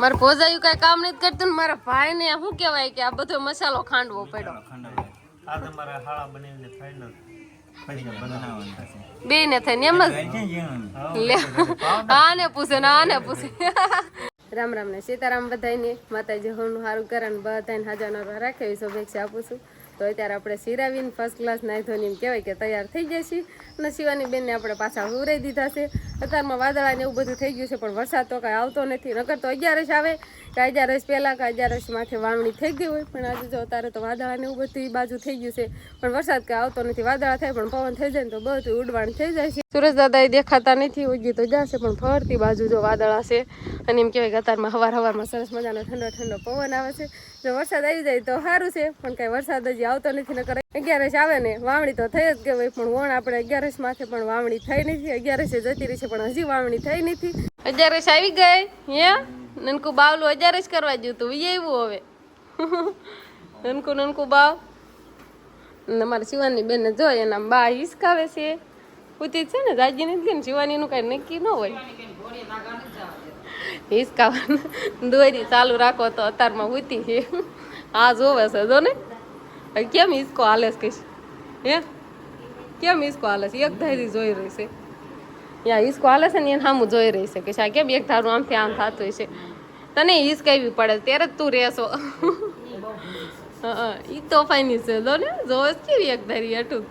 મારે ભોજાયું કઈ કામ નથી કરતું ને મારા ભાઈ ને શું કેવાય કે આ બધો મસાલો ખાંડવો પડ્યો. બે ને બે ને થઈને એમ જ લે. આને પૂછે ને આને પૂછે. રામ રામ ને સીતારામ બધાને માતાજી હોનું સારું કરે ને બધાને હાજર રાખે શુભેચ્છા આપું છું. તો અત્યારે આપણે સિરાવીને ફર્સ્ટ ક્લાસ નાઈ ધોઈને એમ કહેવાય કે તૈયાર થઈ જશે અને શિવાની બેનને આપણે પાછા હુરાઈ દીધા છે. અત્યારમાં વાદળા ને એવું બધું થઈ ગયું છે, પણ વરસાદ તો કાંઈ આવતો નથી. નકર તો અગિયારસ આવે. કે અગિયારસ પહેલાં કે અગિયારસ માથે વાવણી થઈ ગઈ હોય, પણ આજે જો અત્યારે તો વાદળા ને એવું બધું બાજુ થઈ ગયું છે. પણ વરસાદ કાંઈ આવતો નથી. વાદળા થાય, પણ પવન થઈ જાય ને તો બધું ઉડવાણ થઈ જાય છે. સુરેશ દાદા એ દેખાતા નથી, ઉગી તો જશે, પણ ફરતી બાજુ જો વાદળા છે અને એમ કહેવાય ગતારમાં હવાર હવારમાં સરસ મજાનો ઠંડો ઠંડો પવન આવે છે. જો વરસાદ આવી જાય તો સારું છે, પણ કાંઈ વરસાદ હજી આવતો નથી, નકર અગિયારસ આવે ને, વાવણી તો થઈ જ ગઈ પણ વણ આપણે અગિયારસ માથે પણ વાવણી થઈ નથી. અગિયારસે જતી રહી છે, પણ હજી વાવણી થઈ નથી. અગિયારસ આવી ગઈ, હે? નનકુ બાવલું અગિયારસ કરવા જ્યું તું ઈ આવ્યું હવે. નનકુ નનકુ બાવ. અને મારા શિવાની બેન જો એના બા હિસકાવે છે. ઉતી છે ને રાજી નથી ને શિવાનીનું કાંઈ નક્કી ન હોય. હિસકાવાનું દોરી ચાલુ રાખો તો અત્યારમાં ઉતી છે આ જોવે છે જો ને. કેમ હિસકો હાલે છે કહીશ હે? કેમ હિસકો હાલે છે? એક ધારી જોઈ રહી છે. ત્યાં હિસકો હાલે છે ને એને સામું જોઈ રહી છે કે શા કેમ એક ધારું આમથી આમ થતું છે તને હિસકાવી પડે ત્યારે જ તું રહેશો. હા એ તો ફાઈની છે જો ને. જોવે કેવી એક ધારી અટુક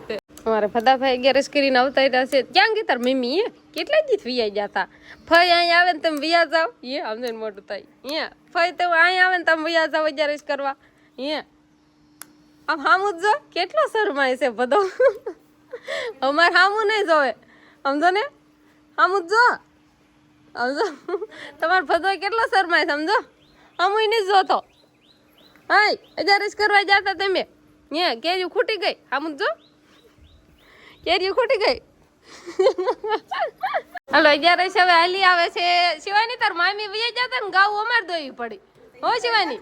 અમારે ફદાભાઈ ગેરેજ કરીને આવતા રહ્યા છે. ક્યાં ગઈ તાર મમ્મી એ કેટલા દી વિયા ગયા હતા ફઈ અહીંયા આવે ને તમે વિયા જાઓ. એ સમજે મોટું થાય. અહીંયા ફઈ તો અહીંયા આવે ને તમે વિયા જાવ ગેરેજ કરવા. અહીંયા આમ હામું જ કેટલો શરમાય છે બધો. અમારે હામું નહીં જોવે. સમજો ને? હામું જ સમજો? તમારો ભદો કેટલો શરમાય સમજો? હામું નહીં જોતો. હાય અગિયારસ કરવા જતા તમે. હે કેરી ખૂટી ગઈ. હામું જ. કેરી ખૂટી ગઈ. હાલો અગિયારસ હવે હાલી આવે છે. શિવાની તાર મામી વહી જતા ને ગાવું અમાર દોવી પડી. હો શિવાની?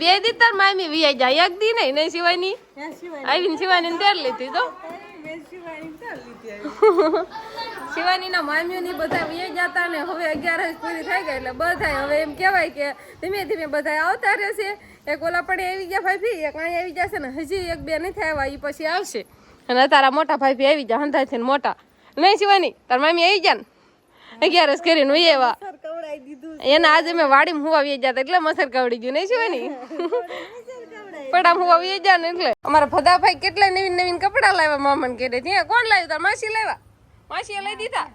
બે દી તાર મામી વી જાય એક દી નહીં નહીં શિવાની? આવીને શિવાની તેર લીધી તો? શિવાની ના મામીઓ ની બધા વી જતા ને હવે અગિયારસ પૂરી થઈ ગઈ એટલે બધા હવે એમ કહેવાય કે ધીમે ધીમે બધા આવતા રહેશે. એક ઓલા પડે આવી ગયા ભાઈ એક અહીં આવી જશે ને હજી એક બે નથી આવ્યા એ પછી આવશે. અને તારા મોટા ભાઈ આવી જાય હંધાય છે મોટા. નહીં શિવાની તાર મામી આવી ગયા ને? અગિયારસ કરીને હોય એવા એને આજે મેં વાડીમાં હુવા વી જતા એટલે મસર કવડી ગયું નહીં શિવાની? પણ આમ હુવા વી જાય ને એટલે. અમારા ભદાભાઈ કેટલા નવીન નવીન કપડા લાવ્યા મામન કે ત્યાં કોણ લાવ્યું? તાર માસી લાવ્યા? માસીએ લઈ દીધા?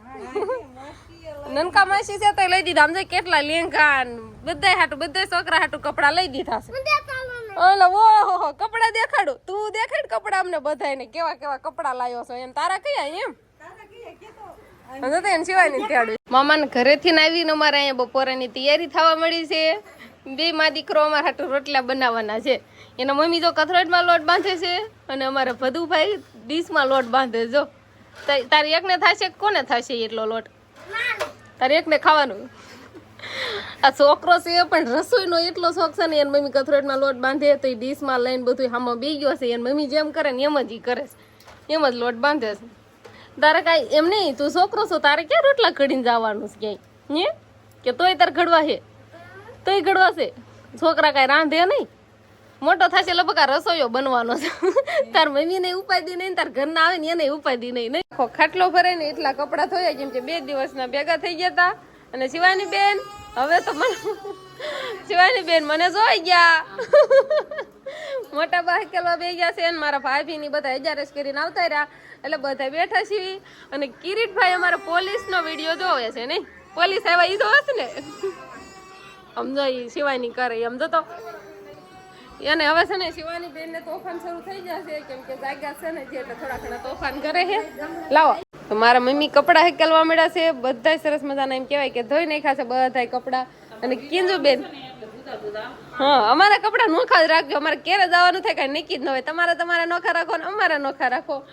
નનકા માસી છે તો લઈ દીધા. આમ જો કેટલા લેંઘા બધા હાટું બધા છોકરા હાટું કપડા લઈ દીધા છે. ઓલો ઓહો કપડા દેખાડું. તું દેખાડ કપડા અમને બધાને કેવા કેવા કપડા લાવ્યો છો એમ. તારા કયા એમ? સિવાય નથી તેડું મામાને ઘરેથી ને આવીને અમારે અહીંયા બપોરેની તૈયારી થવા મળી છે. બે માં દીકરો અમારા હાટું રોટલા બનાવવાના છે. એના મમ્મી જો કથરોટમાં લોટ બાંધે છે અને અમારા ભદુભાઈ ડીશમાં લોટ બાંધે જો તારી- એકને થશે કે કોને થશે એટલો લોટ? તારે એકને ખાવાનું. આ છોકરો છે પણ રસોઈનો એટલો શોખ છે ને, એની મમ્મી કથરોટમાં લોટ બાંધે તો એ ડીશમાં લઈને બધું આમાં બી ગયો છે. એની મમ્મી જેમ કરે ને એમ જ ઈ કરે છે. એમ જ લોટ બાંધે છે. તારે કાંઈ એમ નહીં, તું છોકરો છો, તારે ક્યાં રોટલા ઘડીને જવાનું છે ક્યાંય? હે? કે તોય તારે ઘડવા છે? તોય ઘડવા છે? છોકરા કાંઈ રાંધે નહીં? મોટો થશે એટલે બકા રસોઈયો બનવાનો છે. તાર ને ઉપાધી નહીં તાર ઘરના આવે ને એને ઉપાધી નહીં. નહીં. ખાટલો ભરે ને એટલા કપડાં થયા જેમ કે બે દિવસના ભેગા થઈ ગયા હતા અને શિવાની બેન હવે તો મને શિવાની બેન મને જોઈ ગયા. મોટા બાહકેલવા બે ગયા છે અને મારા ભાઈ ની બધા એજારેસ કરીને આવતા રહ્યા. એટલે બધા બેઠા છીએ. અને કિરીટભાઈ અમારા પોલીસનો વીડિયો જોવે છે નહીં? પોલીસ આવ્યા ઈ જોવે છે ને? સમજો એ શિવાની કરે એમ જો તો એને હવે છે ને શિવાની બેન ને તોફાન શરૂ થઈ જશે, કેમ કે જાગ્યા છે ને જે એટલે થોડા ઘણા તોફાન કરે છે. લાવો. તો મારા મમ્મી કપડા હેકલવા મળ્યા છે બધા સરસ મજાના એમ કહેવાય કે ધોઈ નાખ્યા છે બધા કપડા. અને કિંજુ બેન. હા, અમારા કપડા નોખા જ રાખજો, અમારે ક્યારે જવાનું થાય કઈ નક્કી જ ન હોય. તમારે તમારા નોખા રાખો ને અમારા નોખા રાખો.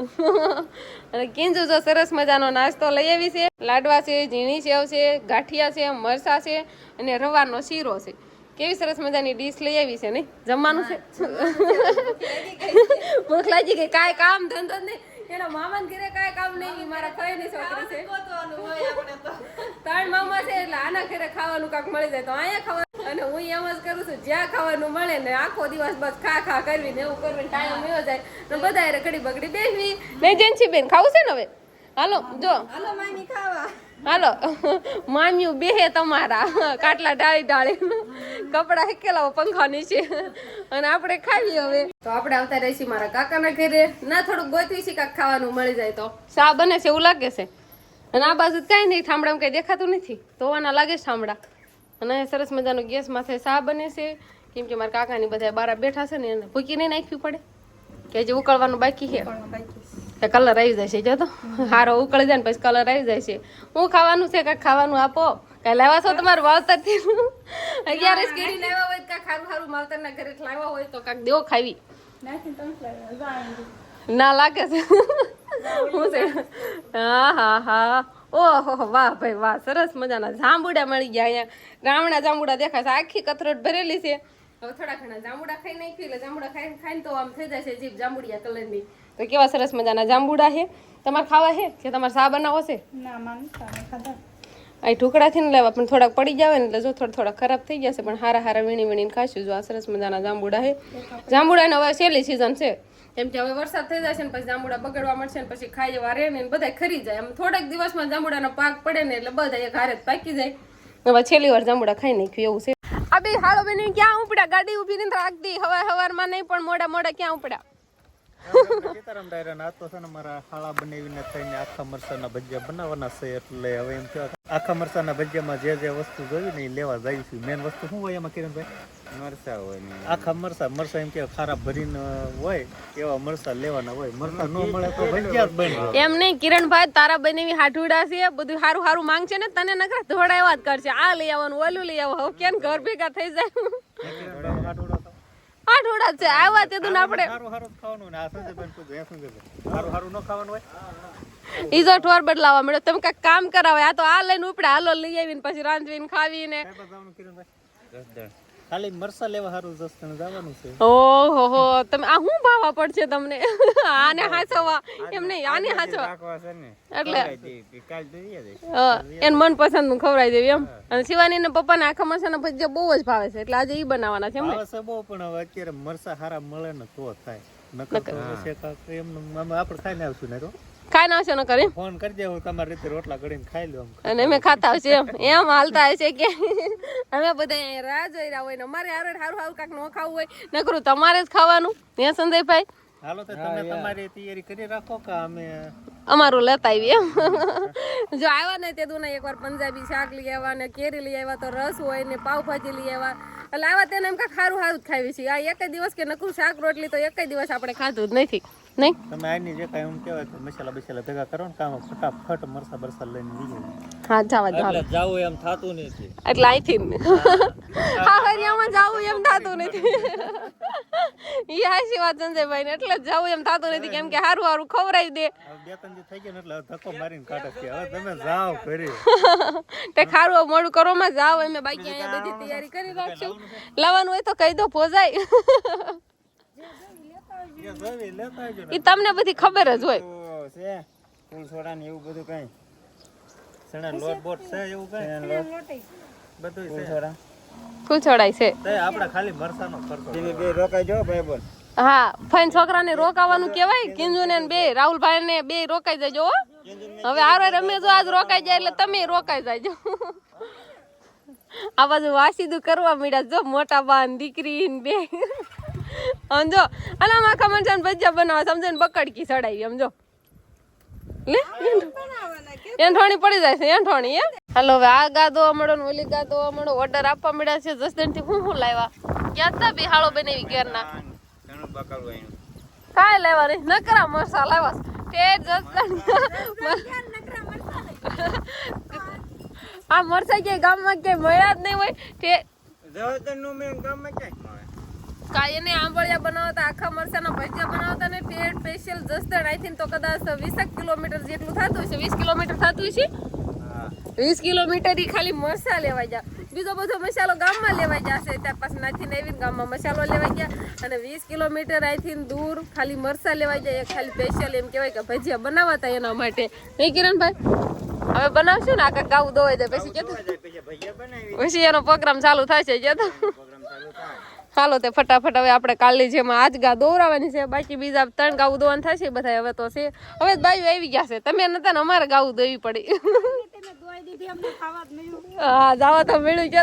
અને કિંજુ જો સરસ મજાનો નાસ્તો લઈ આવી છે. લાડવા છે, ઝીણી સેવ છે, ગાંઠિયા છે મરસા છે અને રવાનો શીરો છે. કેવી સરસ મજાની ડીશ લઈ આવી છે નહીં જમવાનું છે? ભૂખ લાગી ગઈ કાંઈ કામ ધંધો જ નહીં. એના મામા ઘરે કાંઈ કામ નહીં. મારા કઈ નહીં છોકરી છે. ત્રણ મામા છે એટલે આના ઘરે ખાવાનું કાંક મળી જાય તો અહીંયા ખાવાનું. અને હું એમ જ કરું છું જ્યાં ખાવાનું મળે ને આખો દિવસ બસ ખા ખા કરવી ને એવું કરવી ટાઈમ એવો જાય. ને બધા ઘડી બગડી બેસવી. નહીં જેન્સી બેન ખાવું છે ને હવે? હાલો જો. હાલો મામી ખાવા. હાલો. મામ્યું બેહે તમારા. કાટલા ડાળી ડાળી કપડા હેકેલા પંખા નીચે અને આપણે ખાવી હવે. તો આપણે આવતા રહીશું મારા કાકાના ઘરે. ના થોડુંક ગોતવી છે કાંઈક ખાવાનું મળી જાય તો. શા બને છે એવું લાગે છે? અને આ બાજુ કાંઈ નહીં ઠામડામાં કંઈ દેખાતું નથી. ધોવાના લાગે છે ઠામડા અને સરસ મજાનો ગેસ માથે શા બને છે? કેમ કે મારા કાકાની બધા બારા બેઠા છે ને એને ભૂકી નહીં નાખવી પડે. કે હજી ઉકળવાનું બાકી છે. તો કલર આવી જાય છે જો તો. હારો ઉકળી જાય ને પછી કલર આવી જાય છે હું ખાવાનું છે કાંઈક ખાવાનું આપો. કાંઈ લાવ્યા છો તમારું વાવતરથી? અગિયાર કેરી લાવ્યા હોય કાંઈક સારું ખારું માવતરના ઘરે લાવ્યા હોય તો કાંઈક દેવો ખાવી. ના લાગે છે. હું છે? હા હા હા. ઓહો વાહ ભાઈ વાહ. સરસ મજાના. જાંબુડા મળી ગયા અહીંયા. ગામડા જાંબુડા દેખાય છે. આખી કથરોટ ભરેલી છે. હવે થોડા ઘણા જાંબુડા ખાઈ નાખી એટલે જાંબુડા ખાઈ ખાઈને તો આમ થઈ જશે જીભ જાંબુડિયા કલરની. તો કેવા સરસ મજાના જાંબુડા છે તમારે ખાવા છે કે તમારે સા બનાવો છે? ના મામી તમે ખાધા. આ ઢોકળાથી ને લેવા પણ થોડાક પડી જાવે ને એટલે જો થોડા થોડા ખરાબ થઈ જશે પણ હારા હારા વીણી વીણીને ખાશું. જો આ સરસ મજાના જાંબુડા છે જાંબુડાને હવે છેલ્લી સિઝન છે. કેમ કે હવે વરસાદ થઈ જશે ને પછી જાંબુડા બગડવા મળશે ને પછી ખાઈ જવા રહે ને બધા ખરી જાય. આમ થોડાક દિવસમાં જાંબુડાનો પાક પડે ને એટલે બધા એક હારે જ પાકી જાય. હવે છેલ્લી વાર જાંબુડા ખાઈ નાખ્યું એવું છે. બે હાળો બેન ક્યાં ઉપડ્યા? ગાડી ઊભી નથી રાખતી. હવાર હવારમાં નહીં પણ મોડા મોડા ક્યાં ઉપડ્યા? એમ થયો આખા મરચાના ભજીયામાં જે જે વસ્તુ જોઈ ને એ લેવા જઈશું મેન વસ્તુ શું હોય એવા મરસા લેવાના હોય મરસા ન મળે તો એમ નહીં, કિરણભાઈ, તારા બનેવી હાઠુડા છે, બધું હારું હારું માંગશે ને તને નકરા એવા જ કરશે. આ લઈ આવવાનું, ઓલું લઈ આવો હવે કેમ ઘર ભેગા થઈ જાય? હાટુડા છે આવ્યા તે દુન આપણે હારું હારું ખાવાનું ને આ સંજયભાઈ પૂછો એ સંજયભાઈ હારું હારું ન ખાવાનું હોય. ઈજો ઠોર બદલાવા મળ્યો. તમે કાંઈક કામ કરાવે આ તો આ લઈને ઉપડે હાલો લઈ આવીને પછી રાંધવીને ખાવીને. કઈ બાજુ જવાનું કિરણભાઈ ખાલી મરસા લેવા હારું જસદણ જવાનું છે. ઓહો હો તમે આ શું ભાવા પડશે તમને? આને હાચવા એમ નહીં આને હાચવા એટલે હા, મન મનપસંદનું. ખવડાવી દેવી એમ. અને શિવાની ને પપ્પાને આખા મરસાના ભજીયા બહુ જ ભાવે છે એટલે આજે ઈ બનાવવાના છે એમ ને? ભાવે છે બહુ પણ હવે અત્યારે મરસા હારા મળે ને તો થાય. નકર તો છે કાંક એમનું આમ આપણે ખાઈને આવશું ને તો. ખાઈ નાખશો ન કરી ફોન કરી દેવો તમારી રીતે રોટલા ઘડીને ખાઈ લો અને અમે ખાતા હશે એમ. એમ હાલતા હશે કે અમે બધા રાહ જોઈ રહ્યા હોય ને અમારે હારે હારું હારું કાંક ન ખાવું હોય. નકરું તમારે જ ખાવાનું. હે સંજયભાઈ? હાલો તો તમે તમારી તૈયારી કરી રાખો કે અમે અમારું લેતા આવીએ એમ. જો આવ્યા ને તે દુના એકવાર પંજાબી શાક લઈ આવ્યા ને કેરી લઈ આવ્યા તો રસ હોય ને પાવભાજી લઈ આવ્યા એટલે આવા તેને એમ કાંઈક સારું સારું જ ખાવી છે આ એક જ દિવસ કે નકરું શાક રોટલી તો એક જ દિવસ આપણે ખાધું જ નથી. નહીં? તમે આની જે કાંઈ એમ કહેવાય કે મસાલા બસાલા ભેગા કરો ને કામ ફટાફટ મરસા બરસા લઈને નીકળી હા જવા જાવ જાવું એમ થાતું નથી. એટલે અહીંથી હા હરિયામાં જાવું એમ થાતું નથી. ઈ હાસી વાત સંજયભાઈ ને એટલે જ જાવું એમ થતું નથી કેમ કે હારું હારું ખવરાઈ દે. બે ત્રણ દી થઈ ગયા ને એટલે ધક્કો મારીને કાઢે છે. હવે તમે જાઓ ઘરે. તે ખારું મોડું મોડું કરવામાં જાવ અમે બાકી અહીંયા બધી તૈયારી કરી રાખશું. લાવવાનું હોય તો કહી દો ભોજાય. એ તમને બધી ખબર જ હોય. છે. ફૂલ સોડા ને એવું બધું કઈ. સણા લોટ બોટ છે એવું કઈ? બધું છે. સોડા ફૂલ છોડાય છે આપણે ખાલી મરસાનો ખર્ચો તમે બે રોકાઈ ભાઈ બોલ. હા ફઈન છોકરાને રોકાવાનું કહેવાય કિંજુને બે રાહુલભાઈને ને બે રોકાઈ જજો હો. હવે આરો રમે જો આજ રોકાઈ જાય એટલે તમે રોકાઈ જાયજો આ બાજુ વાસીદું કરવા મીડા જો મોટા બાન દીકરી ને બે. આમ જો અલા માખા મરચાં ભજીયા બનાવવા સમજો ને બકડકી ચડાવી, સમજો? લે પડી જાય છે એંઠોણી એમ? હાલો, હવે આ ગાદો મળો ને ઓલી ગાદો મળો ઓર્ડર આપવા મળ્યા છે જસદનથી હું હું લાવ્યા? ક્યાં તા બી હાળો બનાવી ઘેરના? કાંઈ લેવા નહીં, નકરા મરસા લાવ્યા. તે જસદન આ મરસા ક્યાંય ગામમાં ક્યાંય મળ્યા જ નહીં હોય તે જવાતરનું મેં ગામમાં ક્યાંય કાંઈ એને આંબળિયા બનાવતા આખા મરચાના ભજીયા બનાવતા ને પેટ સ્પેશિયલ જસદણ. અહીંથી તો કદાચ વીસેક કિલોમીટર જેટલું થતું હશે. વીસ કિલોમીટર થતું હશે? વીસ કિલોમીટર ઈ ખાલી મરસા લેવા જાય બીજો બધો મસાલો ગામમાં લેવા જશે. ત્યાર પછી નાખીને આવીને ગામમાં મસાલો લેવા ગયા. અને વીસ કિલોમીટર અહીંથી દૂર ખાલી મરસા લેવા જાય. ખાલી સ્પેશિયલ એમ કહેવાય કે ભજીયા બનાવતા એના માટે. નહીં કિરણભાઈ? હવે બનાવશું ને? આખા ગાવું દોવાઈ જાય પછી કેતો પછી એનો પ્રોગ્રામ ચાલુ થશે કેતો. પ્રોગ્રામ ચાલુ તે ફટાફટ હવે આપણે કાલની જેમ આજ ગા દોરાવાની છે, બાકી બીજા ત્રણ ગાવું દોવાનું થશે બધા હવે તો છે. હવે બાયું આવી ગયા છે, તમે નતા ને અમારે ગાવું દોવી પડી. તેને દોઈ દીધી અમને ખાવા જ મળ્યું. હા જવા તો મળ્યું છે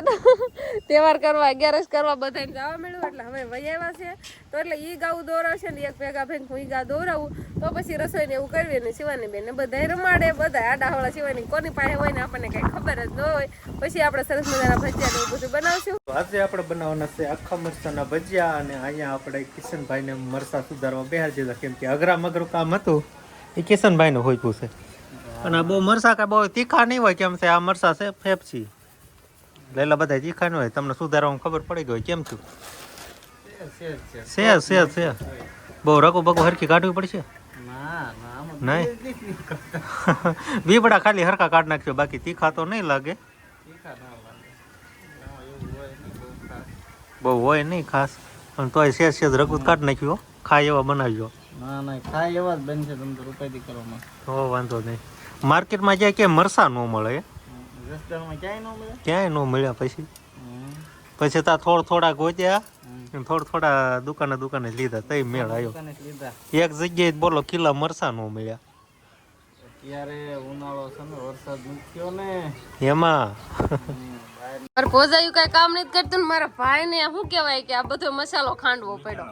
તહેવાર કરવા અગિયારસ કરવા બધાને જવા મળ્યું એટલે હવે વૈયાવા છે તો એટલે ઈ ગાવું દોરાવશે ને એક ભેગા ભેગ હું ઈ ગા દોરાવું. તો પછી રસોઈને એવું કરવી ને શિવાની બેન બધા રમાડે બધા આડાવાળા શિવાની કોની પાસે હોય ને આપણને કઈ ખબર જ ન હોય. પછી આપણે સરસ મજાના ભજીયા ને એવું બધું બનાવશું. આજે આપણે બનાવવાના છે આખા મરચાના ભજીયા અને અહીંયા આપણે કિશનભાઈને મરસા સુધારવા બેહાર દીધા કેમ કે અઘરા મગરું કામ હતું. એ કિશનભાઈનું હોય પૂછે. અને આ બહુ મરસા કાંઈ બહુ તીખા નહીં હોય કેમ છે? આ મરસા છે ફેફસી લેલા બધા તીખા નહીં હોય. તમને સુધારવામાં ખબર પડી ગઈ હોય. કેમ છું છે છે છે. બહુ રકો બકો હરખી કાઢવી પડશે? નહીં? બીબડા ખાલી હરખા કાઢ નાખજો. બાકી તીખા તો નહીં લાગે. બહુ હોય નહીં ખાસ. પણ તોય સેજ સેજ રગુત કાઢ નાખ્યો ખાય એવા બનાવજો. ના ના ખાય એવા જ બનશે તમે તો કરવામાં. હો વાંધો નહીં. માર્કેટમાં જાય કે મરસા ન મળે. ક્યાંય ન મળે? મળ્યા પછી. પછી તા થોડા થોડા ગોજ્યા થોડ થોડા થોડા દુકાને દુકાને લીધા તઈ મેળ આવ્યો દુકાને જ લીધા. એક જગ્યાએ બોલો કિલ્લા મરસા ન મળ્યા. અત્યારે ઉનાળો છે ને વરસાદ એમાં. મારે ભોજાયું કઈ કામ નથી કરતું ને મારા ભાઈ ને શું કેવાય કે આ બધો મસાલો ખાંડવો પડ્યો.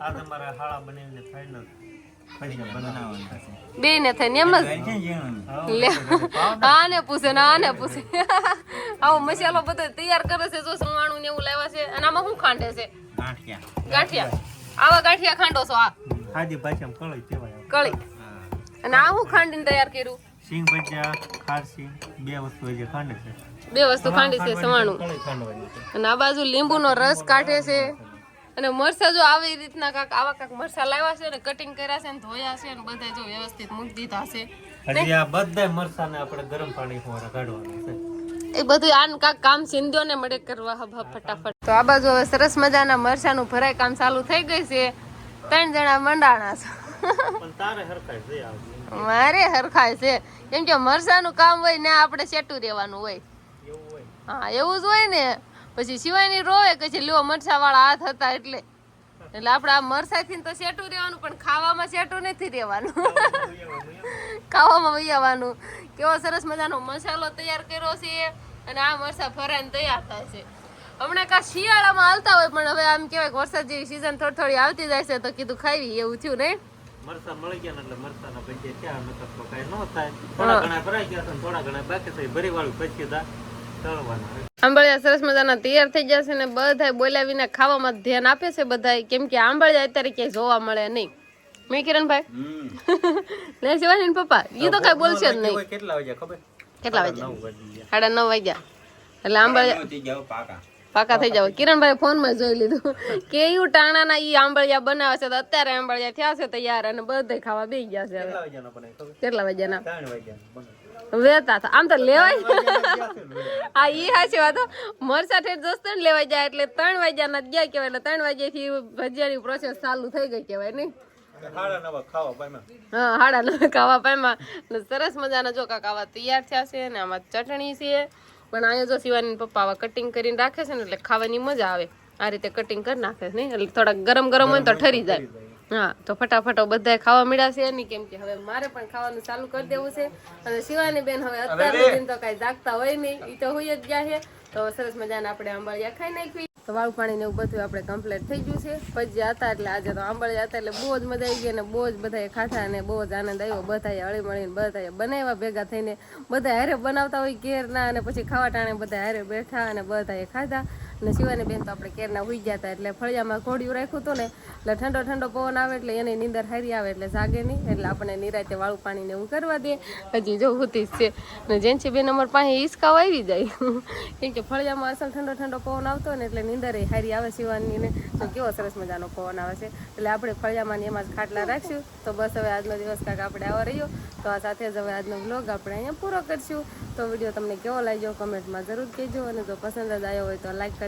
આ તમારા હાળા બનાવીને ફાઈનલ બે ને થઈને એમ જ. લે. આને પૂછે ને આને પૂછે. આવો મસાલો બધો તૈયાર કરે છે, જો સવાણું ને એવું લાવ્યા છે. અને આમાં શું ખાંડે છે? ગાંઠિયા. આવા ગાંઠિયા ખાંડો છો આ? ખાદી ભાષામાં કળઈ કહેવાય કળી. અને આ શું ખાંડીને તૈયાર કર્યું? સિંગ ભજીયા ખાર સિંગ બે વસ્તુ હજી ખાંડે છે બે વસ્તુ ખાંડી છે, સવાણું. અને આ બાજુ લીંબુનો રસ કાઢે છે. અને મરસા જો આવી રીતના કાક આવા કાક મરસા લાવ્યા છે ને કટિંગ કર્યા છે ને ધોયા છે ને બધા જો વ્યવસ્થિત મૂકી દીધા છે. હજી આ બધા મરસાને આપણે ગરમ પાણી ફોરા કાઢવાનું છે. એ બધું આન કાક કામ સિંધ્યો ને મળે કરવા હબ ફટાફટ. તો આ બાજુ હવે સરસ મજાના મરસાનું ભરાય કામ ચાલુ થઈ ગઈ છે. ત્રણ જણા મંડાણા છે. મારે હરખાય છે. કેમ કે મરસાનું કામ હોય ને આપણે સેટું રહેવાનું હોય. હા એવું જ હોય ને. પછી સિવાયની રોવે કે છે લ્યો મરસા વાળા હાથ હતા એટલે. એટલે આપણે આ મરસાથી તો સેટું રહેવાનું પણ ખાવામાં સેટું નથી રહેવાનું. ખાવામાં વૈયાવાનું. કેવો સરસ મજાનો મસાલો તૈયાર કર્યો છે અને આ મરસા ફરાઈને તૈયાર થાય છે. હમણાં કા શિયાળામાં હાલતા હોય પણ હવે આમ કહેવાય કે વરસાદ જેવી સિઝન થોડી થોડી આવતી જાય છે તો કીધું ખાવી એવું થયું નહીં? મરસા મળી ગયા એટલે મરસાના ભજીયા ક્યાં નકર તો કાંઈ ન થાય. થોડા ઘણા ભરાઈ ગયા થોડા ઘણા બાકી થઈ ભરી વાળું પછી દા તળવાના. આંબળિયા સરસ મજાના તૈયાર થઈ જશે ને બધા બોલ્યા વિના ખાવામાં ધ્યાન આપે છે બધાય. કેમ કે આંબળિયા અત્યારે ક્યાંય જોવા મળે નહીં. મેં કિરણભાઈ લે શિવાની પપ્પા એ તો કઈ બોલશે જ નહીં. કેટલા વાગ્યા ખબર? કેટલા વાગ્યા? સાડા નવ વાગ્યા. એટલે આંબળિયા પાકા. થઈ જાવ. કિરણભાઈ ફોનમાં જોઈ લીધું. કે એવું ટાણાના ઈ આંબળિયા બનાવે છે તો અત્યારે આંબળિયા થયા છે તૈયાર અને બધા ખાવા બેસી ગયા છે કેટલા વાગ્યાનો ત્રણ બનાવી વેતા હતા. આમ તો લેવાય. ને. આ ઈ હાચી વાત. મરસા ઠેઠ દોસ્તો ને લેવા જાય એટલે ત્રણ વાગ્યાના જ ગયા કહેવાય એટલે ત્રણ વાગ્યાથી ભજીયાની પ્રોસેસ ચાલુ થઈ ગઈ કહેવાય નહીં? હાડા નવા ખાવા પામ્યા. સરસ મજાના જો ખાવા તૈયાર થયા છે ને આમાં ચટણી છે. પણ અહીંયા જો શિવાની પપ્પા આવા કટિંગ કરીને રાખે છે ને એટલે ખાવાની મજા આવે. આ રીતે કટિંગ કરી નાખે છે નહીં? એટલે થોડા ગરમ ગરમ હોય તો ઠરી જાય. હા તો ફટાફટ બધાય ખાવા મળ્યા છે કેમ કે હવે મારે પણ ખાવાનું ચાલુ કરી દેવું છે. અને શિવાની બેન હવે અત્યાર સુધી તો કઈ જાગતા હોય નહીં. એ તો હોય જ ગયા છે. તો સરસ મજાને આપણે આંબળિયા ખાઈ નાખવી તો વાળું પાણી ને એવું બધું આપણે કમ્પ્લીટ થઈ ગયું છે. ભજીયા હતા એટલે આજે તો આંબળિયા હતા એટલે બહુ જ મજા આવી ગઈ અને બહુ જ બધાએ ખાધા અને બહુ જ આનંદ આવ્યો. બધાએ હળી મળીને બધાએ બનાવ્યા ભેગા થઈને. બધા હારે બનાવતા હોય ઘેર ના અને પછી ખાવા ટાણે બધા હારે બેઠા અને બધાએ ખાધા. અને શિવાની બેન તો આપણે કેરના હુઈ ગયા હતા એટલે ફળિયામાં ઘોડિયું રાખ્યું હતું ને, એટલે ઠંડો ઠંડો પવન આવે એટલે એની નીંદર હારી આવે એટલે જાગે નહીં, એટલે આપણે નિરાતે વાળું પાણીને એવું કરવા દે. હજી જો હોતી જ છે. અને જેનસી બેન નંબર પાસે હિસકાઓ આવી જાય. કેમ કે ફળિયામાં અસલ ઠંડો ઠંડો પવન આવતો ને એટલે નીંદર એ હારી આવે શિવાની ને. તો કેવો સરસ મજાનો પવન આવે છે. એટલે આપણે ફળિયામાં એમાં જ ખાટલા રાખશું. તો બસ હવે આજનો દિવસ કાંક આપણે આવા રહ્યો. તો આ સાથે જ હવે આજનો વ્લોગ આપણે અહીંયા પૂરો કરશું. તો વીડિયો તમને કેવો લાગ્યો કમેન્ટમાં જરૂર કહેજો. અને જો પસંદ જ આવ્યો હોય તો લાઈક કરજો.